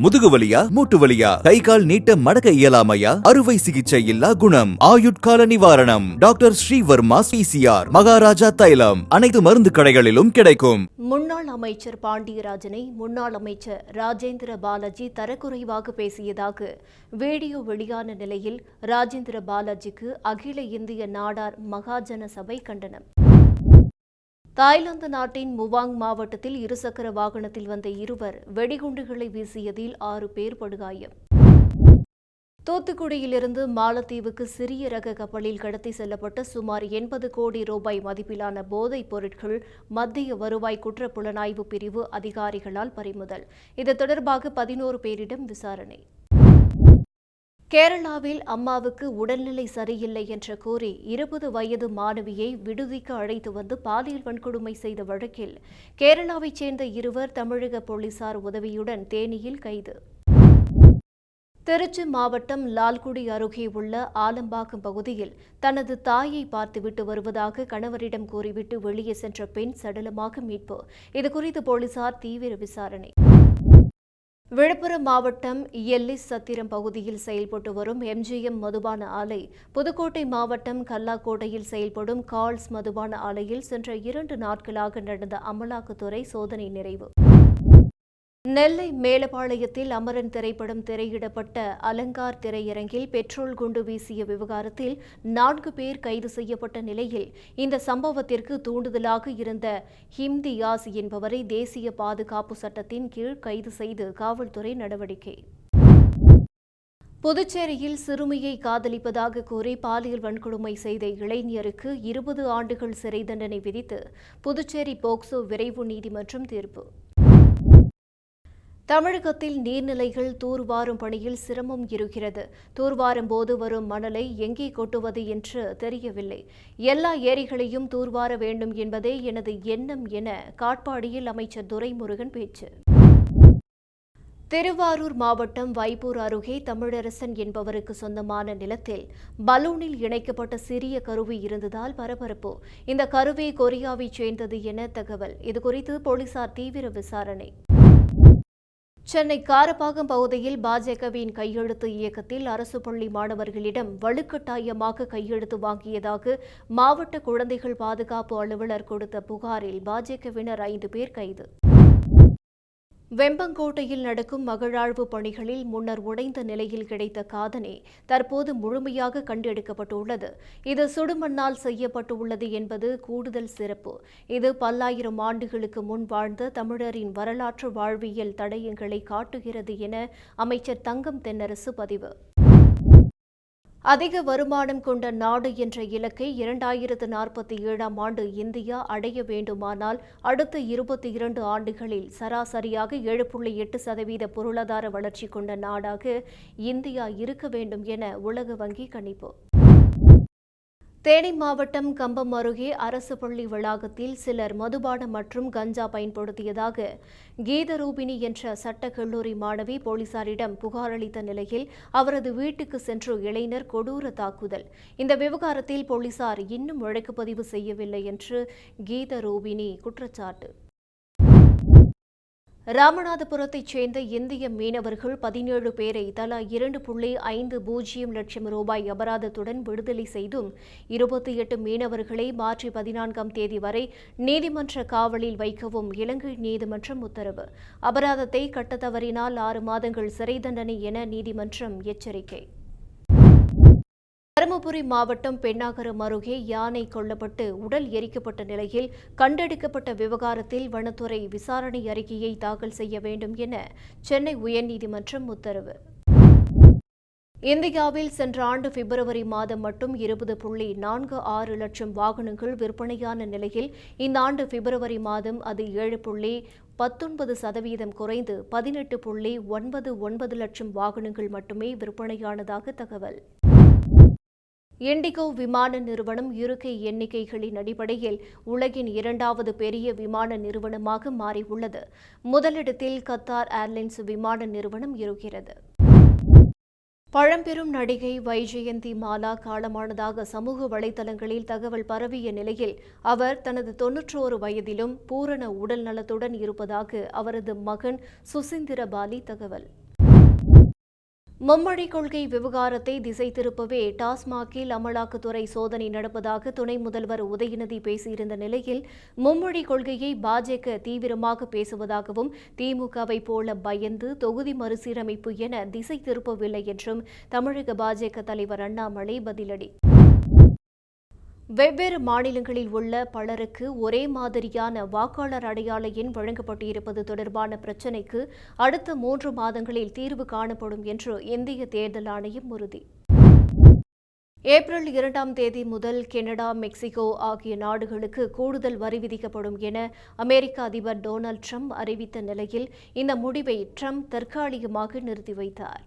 முதுகு வலியா மூட்டு வலியா கை கால் நீட்ட மடக்க இயலாமையா? அறுவை சிகிச்சை இல்லா குணம். ஆயுட்கால நிவாரணம். டாக்டர் ஸ்ரீவர்மா பிசிஆர் மகாராஜா தைலம். அனைத்து மருந்து கடைகளிலும் கிடைக்கும். முன்னாள் அமைச்சர் பாண்டியராஜனை முன்னாள் அமைச்சர் ராஜேந்திர பாலாஜி தரக்குறைவாக பேசியதாக வீடியோ வெளியான நிலையில் ராஜேந்திர பாலாஜிக்கு அகில இந்திய நாடார் மகாஜன சபை கண்டனம். தாய்லாந்து நாட்டின் முவாங் மாவட்டத்தில் இருசக்கர வாகனத்தில் வந்த இருவர் வெடிகுண்டுகளை வீசியதில் ஆறு பேர் படுகாயம். தூத்துக்குடியிலிருந்து மாலத்தீவுக்கு சிறிய ரக கப்பலில் கடத்தி செல்லப்பட்ட சுமார் எண்பது கோடி ரூபாய் மதிப்பிலான போதைப் பொருட்கள் மத்திய வருவாய் குற்ற புலனாய்வு பிரிவு அதிகாரிகளால் பறிமுதல். இது தொடர்பாக பதினோரு பேரிடம் விசாரணை. கேரளாவில் அம்மாவுக்கு உடல்நிலை சரியில்லை என்று கூறி இருபது வயது மாணவியை விடுதிக்கு அழைத்து வந்து பாலியல் வன்கொடுமை செய்த வழக்கில் கேரளாவைச் சேர்ந்த இருவர் தமிழக போலீசார் உதவியுடன் தேனியில் கைது. திருச்சி மாவட்டம் லால்குடி அருகே உள்ள ஆலம்பாக்கம் பகுதியில் தனது தாயை பார்த்துவிட்டு வருவதாக கணவரிடம் கூறிவிட்டு வெளியே சென்ற பெண் சடலமாக மீட்பு. இதுகுறித்து போலீசார் தீவிர விசாரணை. விழுப்புரம் மாவட்டம் எல்லிஸ் சத்திரம் பகுதியில் செயல்பட்டு வரும் எம்ஜிஎம் மதுபான ஆலை புதுக்கோட்டை மாவட்டம் கல்லாக்கோட்டையில் செயல்படும் கால்ஸ் மதுபான ஆலையில் சென்ற இரண்டு நாட்களாக நடந்த அமலாக்கத்துறை சோதனை நிறைவு. நெல்லை மேலப்பாளையத்தில் அமரன் திரைப்படம் திரையிடப்பட்ட அலங்கார் திரையரங்கில் பெட்ரோல் குண்டு வீசிய விவகாரத்தில் நான்கு பேர் கைது செய்யப்பட்ட நிலையில் இந்த சம்பவத்திற்கு தூண்டுதலாக இருந்த ஹிம்தியாஸ் என்பவரை தேசிய பாதுகாப்பு சட்டத்தின் கீழ் கைது செய்து காவல்துறை நடவடிக்கை. புதுச்சேரியில் சிறுமியை காதலிப்பதாக கூறி பாலியல் வன்கொடுமை செய்த இளைஞருக்கு இருபது ஆண்டுகள் சிறை தண்டனை விதித்து புதுச்சேரி போக்சோ விரைவு நீதிமன்றம் தீர்ப்பு. தமிழகத்தில் நீர்நிலைகள் தூர்வாரும் பணியில் சிரமம் இருக்கிறது தூர்வாரும் போது வரும் மணலை எங்கே கொட்டுவது என்று தெரியவில்லை. எல்லா ஏரிகளையும் தூர்வார வேண்டும் என்பதே எனது எண்ணம் என காட்பாடியில் அமைச்சர் துரைமுருகன் பேச்சு. திருவாரூர் மாவட்டம் வைப்பூர் அருகே தமிழரசன் என்பவருக்கு சொந்தமான நிலத்தில் பலூனில் இணைக்கப்பட்ட சிறிய கருவி இருந்ததால் பரபரப்பு. இந்த கருவி கொரியாவைச் சேர்ந்தது என தகவல். இதுகுறித்து போலீசார் தீவிர விசாரணை. சென்னை காரப்பாக்கம் பகுதியில் பாஜகவின் கையெழுத்து இயக்கத்தில் அரசு பள்ளி மாணவர்களிடம் வலுக்கட்டாயமாக கையெழுத்து வாங்கியதாக மாவட்ட குழந்தைகள் பாதுகாப்பு அலுவலர் கொடுத்த புகாரில் பாஜகவினர் ஐந்து பேர் கைது. வெம்பங்கோட்டையில் நடக்கும் மகழாழ்வு பணிகளில் முன்னர் உடைந்த நிலையில் கிடைத்த காதணி தற்போது முழுமையாக கண்டெடுக்கப்பட்டுள்ளது. இது சுடுமண்ணால் செய்யப்பட்டுள்ளது என்பது கூடுதல் சிறப்பு. இது பல்லாயிரம் ஆண்டுகளுக்கு முன் வாழ்ந்த தமிழரின் வரலாற்று வாழ்வியல் தடயங்களை காட்டுகிறது என அமைச்சர் தங்கம் தென்னரசு பதிவு. அதிக வருமானம் கொண்ட நாடு என்ற இலக்கை இரண்டாயிரத்து நாற்பத்தி ஏழாம் ஆண்டு இந்தியா அடைய வேண்டுமானால் அடுத்த இருபத்தி இரண்டு ஆண்டுகளில் சராசரியாக ஏழு புள்ளி எட்டு சதவீத பொருளாதார வளர்ச்சி கொண்ட நாடாக இந்தியா இருக்க வேண்டும் என உலக வங்கி கணிப்பு. தேனி மாவட்டம் கம்பம் அருகே அரசு பள்ளி வளாகத்தில் சிலர் மதுபானம் மற்றும் கஞ்சா பயன்படுத்தியதாக கீதரூபிணி என்ற சட்டக் கல்லூரி மாணவி போலீசாரிடம் புகார் அளித்த நிலையில் அவரது வீட்டுக்கு சென்று இளைஞர் கொடூர தாக்குதல். இந்த விவகாரத்தில் போலீசார் இன்னும் வழக்கு பதிவு செய்யவில்லை என்று கீதரூபிணி குற்றச்சாட்டு. ராமநாதபுரத்தைச் சேர்ந்த இந்திய மீனவர்கள் பதினேழு பேரை தலா இரண்டு புள்ளி ஐந்து பூஜ்ஜியம் லட்சம் ரூபாய் அபராதத்துடன் விடுதலை செய்தும் இருபத்தி எட்டு மீனவர்களை மார்ச் பதினான்காம் தேதி வரை நீதிமன்ற காவலில் வைக்கவும் இலங்கை நீதிமன்றம் உத்தரவு. அபராதத்தை கட்ட தவறினால் ஆறு மாதங்கள் சிறை தண்டனை என நீதிமன்றம் எச்சரிக்கை. தருமபுரி மாவட்டம் பெண்ணாகரம் அருகே யானை கொல்லப்பட்டு உடல் எரிக்கப்பட்ட நிலையில் கண்டெடுக்கப்பட்ட விவகாரத்தில் வனத்துறை விசாரணை அறிக்கையை தாக்கல் செய்ய வேண்டும் என சென்னை உயர்நீதிமன்றம் உத்தரவு. இந்தியாவில் சென்ற ஆண்டு பிப்ரவரி மாதம் மட்டும் இருபது புள்ளி நான்கு ஆறு லட்சம் வாகனங்கள் விற்பனையான நிலையில் இந்த ஆண்டு பிப்ரவரி மாதம் அது ஏழு புள்ளி பத்தொன்பது சதவீதம் குறைந்து பதினெட்டு புள்ளி ஒன்பது ஒன்பது லட்சம் வாகனங்கள் மட்டுமே விற்பனையானதாக தகவல். இண்டிகோ விமான நிறுவனம் இருக்கை எண்ணிக்கைகளின் அடிப்படையில் உலகின் இரண்டாவது பெரிய விமான நிறுவனமாக மாறியுள்ளது. முதலிடத்தில் கத்தார் ஏர்லைன்ஸ் விமான நிறுவனம் இருக்கிறது. பழம்பெரும் நடிகை வைஜெயந்தி மாலா காலமானதாக சமூக வலைதளங்களில் தகவல் பரவிய நிலையில் அவர் தனது தொன்னூற்றோரு வயதிலும் பூரண உடல் நலத்துடன் இருப்பதாக அவரது மகன் சுசீந்திரபாலி தகவல். மும்மொழி கொள்கை விவகாரத்தை திசை திருப்பவே டாஸ்மாகில் அமலாக்கத்துறை சோதனை நடப்பதாக துணை முதல்வர் உதயநிதி பேசியிருந்த நிலையில் மும்மொழி கொள்கையை பாஜக தீவிரமாக பேசுவதாகவும் திமுகவை போல பயந்து தொகுதி மறுசீரமைப்பு என திசை திருப்பவில்லை என்றும் தமிழக பாஜக தலைவர் அண்ணாமலை பதிலடி. வெவ்வேறு மாநிலங்களில் உள்ள பலருக்கு ஒரே மாதிரியான வாக்காளர் அடையாள எண் வழங்கப்பட்டிருப்பது தொடர்பான பிரச்சினைக்கு அடுத்த மூன்று மாதங்களில் தீர்வு காணப்படும் என்று இந்திய தேர்தல் ஆணையம் உறுதி. ஏப்ரல் இரண்டாம் தேதி முதல் கனடா மெக்சிகோ ஆகிய நாடுகளுக்கு கூடுதல் வரி விதிக்கப்படும் என அமெரிக்க அதிபர் டொனால்ட் ட்ரம்ப் அறிவித்த நிலையில் இந்த முடிவை ட்ரம்ப் தற்காலிகமாக நிறுத்தி வைத்தார்.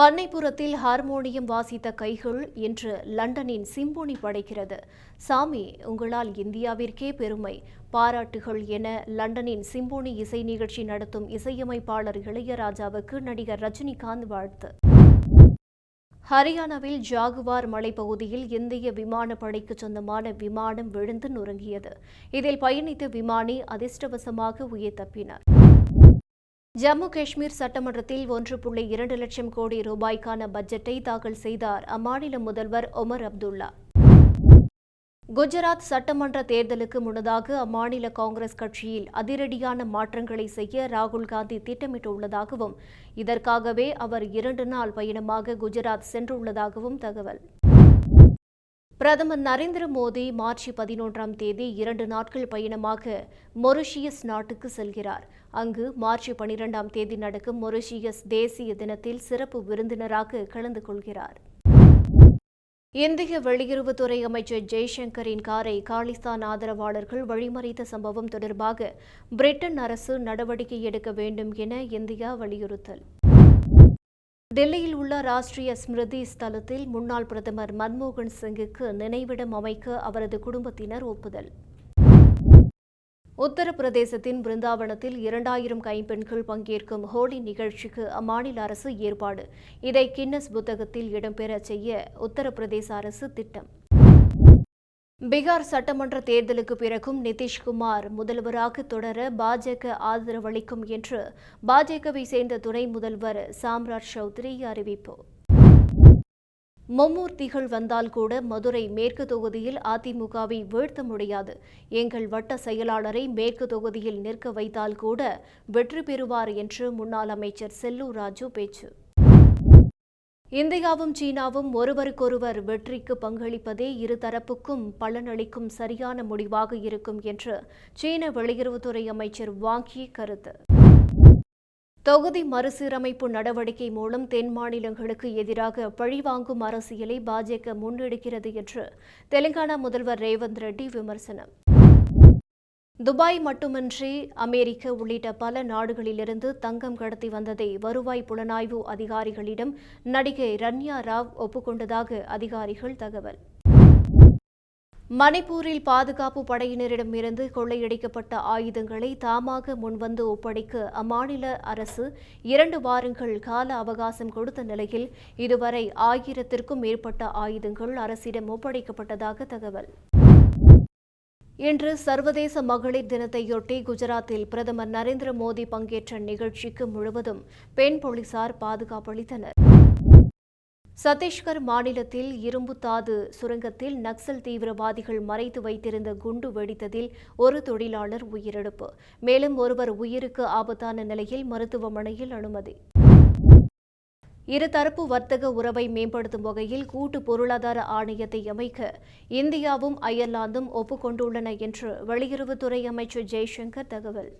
பண்ணைப்புறத்தில் ஹார்மோனியம் வாசித்த கைகள் இன்று லண்டனின் சிம்போனி படைக்கிறது. சாமி உங்களால் இந்தியாவிற்கே பெருமை. பாராட்டுகள் என லண்டனின் சிம்போனி இசை நிகழ்ச்சி நடத்தும் இசையமைப்பாளர் இளையராஜாவுக்கு நடிகர் ரஜினிகாந்த் வாழ்த்து. ஹரியானாவில் ஜாகுவார் மலைப்பகுதியில் இந்திய விமானப்படைக்கு சொந்தமான விமானம் விழுந்து நொறுங்கியது. இதில் பயணித்த விமானி அதிர்ஷ்டவசமாக உயிர் தப்பினார். ஜம்மு காஷ்மீர் சட்டமன்றத்தில் ஒன்று புள்ளி இரண்டு லட்சம் கோடி ரூபாய்க்கான பட்ஜெட்டை தாக்கல் செய்தார் அம்மாநில முதல்வர் ஒமர் அப்துல்லா. குஜராத் சட்டமன்ற தேர்தலுக்கு முன்னதாக அம்மாநில காங்கிரஸ் கட்சியில் அதிரடியான மாற்றங்களை செய்ய ராகுல் காந்தி திட்டமிட்டுள்ளதாகவும் இதற்காகவே அவர் இரண்டு நாள் பயணமாக குஜராத் சென்றுள்ளதாகவும் தகவல். பிரதமர் நரேந்திர மோடி மார்ச் பதினொன்றாம் தேதி இரண்டு நாட்கள் பயணமாக மொரிஷியஸ் நாட்டுக்கு செல்கிறார். அங்கு மார்ச் பனிரெண்டாம் தேதி நடக்கும் மொரிஷியஸ் தேசிய தினத்தில் சிறப்பு விருந்தினராக கலந்து கொள்கிறார். இந்திய வெளியுறவுத்துறை அமைச்சர் ஜெய்சங்கரின் காரை காலிஸ்தான் ஆதரவாளர்கள் வழிமறைத்த சம்பவம் தொடர்பாக பிரிட்டன் அரசு நடவடிக்கை எடுக்க வேண்டும் என இந்தியா வலியுறுத்தல். டெல்லியில் உள்ள ராஷ்டிரிய ஸ்மிருதி ஸ்தலத்தில் முன்னாள் பிரதமர் மன்மோகன் சிங்குக்கு நினைவிடம் அமைக்க அவரது குடும்பத்தினர் ஒப்புதல். உத்தரப்பிரதேசத்தின் பிருந்தாவனத்தில் இரண்டாயிரம் கைம்பெண்கள் பங்கேற்கும் ஹோலி நிகழ்ச்சிக்கு அம்மாநில அரசு ஏற்பாடு. இதை கின்னஸ் புத்தகத்தில் இடம்பெற செய்ய உத்தரப்பிரதேச அரசு திட்டம். பீகார் சட்டமன்ற தேர்தலுக்கு பிறகும் நிதிஷ்குமார் முதல்வராக தொடர பாஜக ஆதரவளிக்கும் என்று பாஜகவை சேர்ந்த துணை முதல்வர் சாம்ராஜ் சௌத்ரி அறிவிப்பு. மும்மூர்த்திகள் வந்தால் கூட மதுரை மேற்கு தொகுதியில் அதிமுகவை வீழ்த்த முடியாது. எங்கள் வட்ட செயலாளரை மேற்கு தொகுதியில் நிற்க வைத்தால் கூட வெற்றி பெறுவார் என்று முன்னாள் அமைச்சர் செல்லூர் ராஜு பேச்சு. இந்தியாவும் சீனாவும் ஒருவருக்கொருவர் வெற்றிக்கு பங்களிப்பதே இருதரப்புக்கும் பலனளிக்கும் சரியான முடிவாக இருக்கும் என்று சீன வெளியுறவுத்துறை அமைச்சர் வாங்கி கருத்து. தொகுதி மறுசீரமைப்பு நடவடிக்கை மூலம் தென் மாநிலங்களுக்கு எதிராக பழிவாங்கும் அரசியலை பாஜக முன்னெடுக்கிறது என்று தெலுங்கானா முதல்வர் ரேவந்த் ரெட்டி விமர்சனம். துபாய் மட்டுமின்றி அமெரிக்க உள்ளிட்ட பல நாடுகளிலிருந்து தங்கம் கடத்தி வந்ததை வருவாய் புலனாய்வு அதிகாரிகளிடம் நடிகை ரன்யா ராவ் ஒப்புக்கொண்டதாக அதிகாரிகள் தகவல். மணிப்பூரில் பாதுகாப்பு படையினரிடமிருந்து கொள்ளையடிக்கப்பட்ட ஆயுதங்களை தாமாக முன்வந்து ஒப்படைக்க அம்மாநில அரசு இரண்டு வாரங்கள் கால அவகாசம் கொடுத்த நிலையில் இதுவரை ஆயிரத்திற்கும் மேற்பட்ட ஆயுதங்கள் அரசிடம் ஒப்படைக்கப்பட்டதாக தகவல். இன்று சர்வதேச மகளிர் தினத்தையொட்டி குஜராத்தில் பிரதமர் நரேந்திர மோடி பங்கேற்ற நிகழ்ச்சிக்கு முழுவதும் பெண் போலீசார் பாதுகாப்பளித்தனர் சத்தீஸ்கர் மாநிலத்தில் இரும்புத்தாது சுரங்கத்தில் நக்சல் தீவிரவாதிகள் மறைத்து வைத்திருந்த குண்டு வெடித்ததில் ஒரு தொழிலாளர் உயிரிழப்பு. மேலும் ஒருவர் உயிருக்கு ஆபத்தான நிலையில் மருத்துவமனையில் அனுமதி. இருதரப்பு வர்த்தக உறவை மேம்படுத்தும் வகையில் கூட்டு பொருளாதார ஆணையத்தை அமைக்க இந்தியாவும் அயர்லாந்தும் ஒப்புக்கொண்டுள்ளன என்று வெளியுறவுத்துறை அமைச்சர் ஜெய்சங்கர் தகவல்.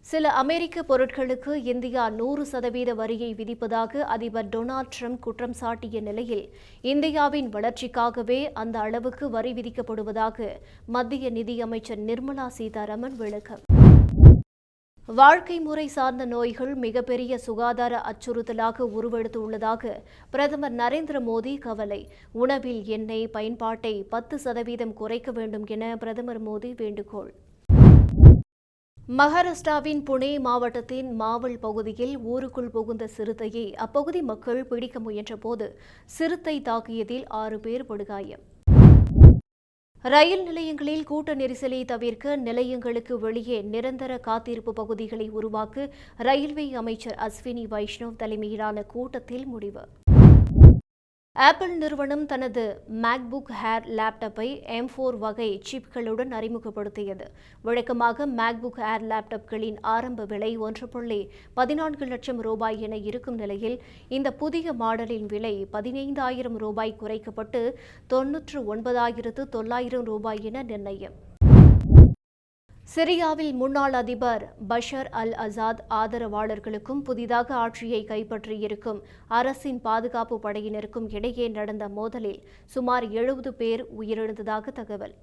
சில அமெரிக்க பொருட்களுக்கு இந்தியா நூறு சதவீத வரியை விதிப்பதாக அதிபர் டொனால்ட் ட்ரம்ப் குற்றம் சாட்டிய நிலையில் இந்தியாவின் வளர்ச்சிக்காகவே அந்த அளவுக்கு வரி விதிக்கப்படுவதாக மத்திய நிதியமைச்சர் நிர்மலா சீதாராமன் விளக்கம். வாழ்க்கை முறை சார்ந்த நோய்கள் மிகப்பெரிய சுகாதார அச்சுறுத்தலாக உருவெடுத்துள்ளதாக பிரதமர் நரேந்திர மோடி கவலை. உணவில் எண்ணெய் பயன்பாட்டை பத்து சதவீதம் குறைக்க வேண்டும் என பிரதமர் மோடி வேண்டுகோள். மகாராஷ்டிராவின் புனே மாவட்டத்தின் மாவல் பகுதியில் ஊருக்குள் புகுந்த சிறுத்தையை அப்பகுதி மக்கள் பிடிக்க முயன்றபோது சிறுத்தை தாக்கியதில் ஆறு பேர் படுகாயம். ரயில் நிலையங்களில் கூட்ட நெரிசலை தவிர்க்க நிலையங்களுக்கு வெளியே நிரந்தர காத்திருப்பு பகுதிகளை உருவாக்க ரயில்வே அமைச்சர் அஸ்வினி வைஷ்ணவ் தலைமையிலான கூட்டத்தில் முடிவு. ஆப்பிள் நிறுவனம் தனது மேக்புக் ஹேர் லேப்டாப்பை எம் ஃபோர் வகை சிப்களுடன் அறிமுகப்படுத்தியது. வழக்கமாக மேக்புக் ஏர் லேப்டாப்களின் ஆரம்ப விலை ஒன்று புள்ளி பதினான்கு லட்சம் ரூபாய் என இருக்கும் நிலையில் இந்த புதிய மாடலின் விலை பதினைந்தாயிரம் ரூபாய் குறைக்கப்பட்டு தொன்னூற்று ஒன்பதாயிரத்து தொள்ளாயிரம் ரூபாய் என நிர்ணயம். சிரியாவில் முன்னாள் அதிபர் பஷர் அல் அசாத் ஆதரவாளர்களுக்கும் புதிதாக ஆட்சியை கைப்பற்றியிருக்கும் அரசின் பாதுகாப்பு படையினருக்கும் இடையே நடந்த மோதலில் சுமார் எழுபது பேர் உயிரிழந்ததாக தகவல்.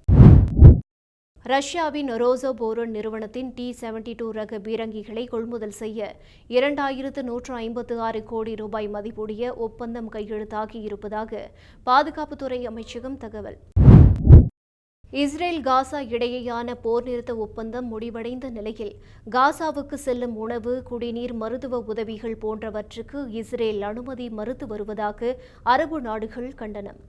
ரஷ்யாவின் ரோசோபோரோன் நிறுவனத்தின் டி செவன்டி டூ ரக பீரங்கிகளை கொள்முதல் செய்ய இரண்டாயிரத்து நூற்று ஐம்பத்து ஆறு கோடி ரூபாய் மதிப்புடைய ஒப்பந்தம் கையெழுத்தாகி இருப்பதாக பாதுகாப்புத்துறை அமைச்சகம் தகவல். இஸ்ரேல் காசா இடையேயான போர் நிறுத்த ஒப்பந்தம் முடிவடைந்த நிலையில் காசாவுக்கு செல்லும் உணவு குடிநீர் மருத்துவ உதவிகள் போன்றவற்றுக்கு இஸ்ரேல் அனுமதி மறுத்து வருவதாக அரபு நாடுகள் கண்டனம்